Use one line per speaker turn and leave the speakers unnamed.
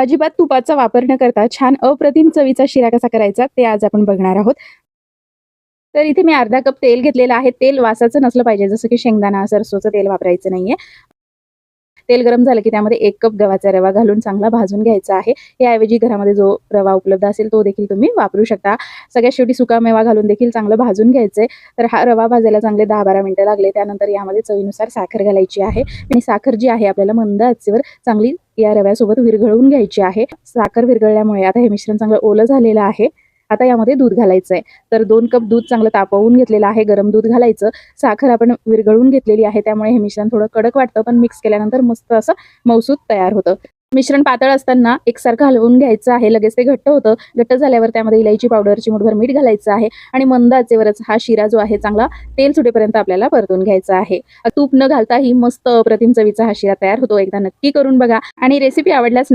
अजिबात तुपाचा वापर न करता छान अप्रतिम चवीचा शिरा कसा करायचा ते आज आपण बघणार आहोत. तर इथे मी अर्धा कप तेल घेतलेलं आहे. तेल वासाचं नसलं पाहिजे. जसं की शेंगदाणा सरसोचं तेल वापरायचं नाहीये. तेल गरम झालं की त्यामध्ये एक कप गव्हाचा रवा घालून चांगला भाजून घ्यायचा आहे. याऐवजी घरामध्ये जो रवा उपलब्ध असेल तो देखील तुम्ही वापरू शकता. सगळ्यात शेवटी सुका मेवा घालून देखील चांगलं भाजून घ्यायचंय. तर हा रवा भाजायला चांगले दहा बारा मिनटं लागले. त्यानंतर यामध्ये चवीनुसार साखर घालायची आहे. आणि साखर जी आहे आपल्याला मंद आचेवर चांगली या रव्यासोबत विरघळून घ्यायची आहे. साखर विरघळल्यामुळे आता हे मिश्रण चांगलं ओलं झालेलं आहे. आता यामध्ये दूध घालायचं आहे तर दोन कप दूध चांगलं तापवून घेतलेलं आहे गरम दूध घालायचं. साखर आपण विरघळून घेतलेली आहे त्यामुळे हे मिश्रण थोडं कडक वाटतं पण मिक्स केल्यानंतर मस्त असं मौसूद तयार होतं. मिश्रण पातळ असताना एकसारखं हलवून घ्यायचं आहे लगेच ते घट्ट होतं. घट्ट झाल्यावर त्यामध्ये इलायची पावडर चिमूटभर मीठ घालायचं आहे आणि मंद आचेवरच हा शिरा जो आहे चांगला तेल सुटेपर्यंत आपल्याला परतून घ्यायचा आहे. तूप न घालताही मस्त अप्रतिम चवीचा हा शिरा तयार होतो. एकदा नक्की करून बघा आणि रेसिपी आवडल्यास नक्की